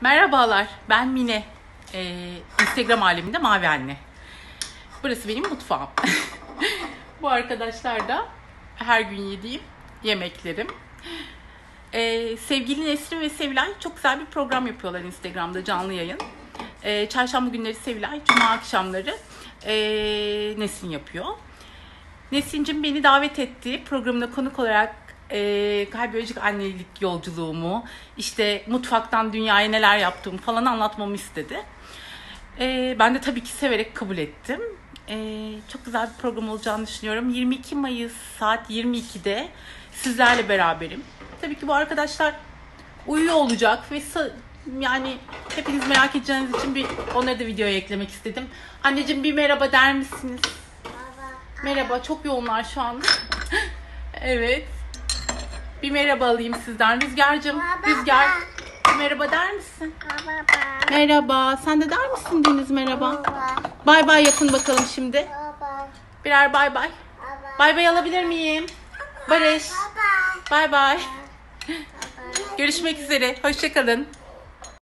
Merhabalar, ben Mine. Ee, Instagram aleminde Mavi Anne. Burası benim mutfağım. Bu arkadaşlar da her gün yediğim yemeklerim. Ee, sevgili Nesrin ve Sevilay çok güzel bir program yapıyorlar Instagram'da canlı yayın. Ee, çarşamba günleri Sevilay, cuma akşamları ee, Nesrin yapıyor. Nesin'cim beni davet etti. Programına konuk olarak e, karbiyolojik annelik yolculuğumu, işte mutfaktan dünyaya neler yaptığımı falan anlatmamı istedi. E, ben de tabii ki severek kabul ettim. E, çok güzel bir program olacağını düşünüyorum. 22 Mayıs saat 22'de sizlerle beraberim. Tabii ki bu arkadaşlar uyuyor olacak ve yani hepiniz merak edeceğiniz için bir onları da videoya eklemek istedim. Anneciğim bir merhaba der misiniz? Merhaba, çok yoğunlar şu anda. evet. Bir merhaba alayım sizden. Rüzgar'cığım, Rüzgar. bir merhaba der misin? Merhaba. Sen de der misin Deniz merhaba? Bay bay yapın bakalım şimdi. Birer bay bay. Bay bay alabilir miyim? Barış. Bay bay. Görüşmek üzere. Hoşçakalın.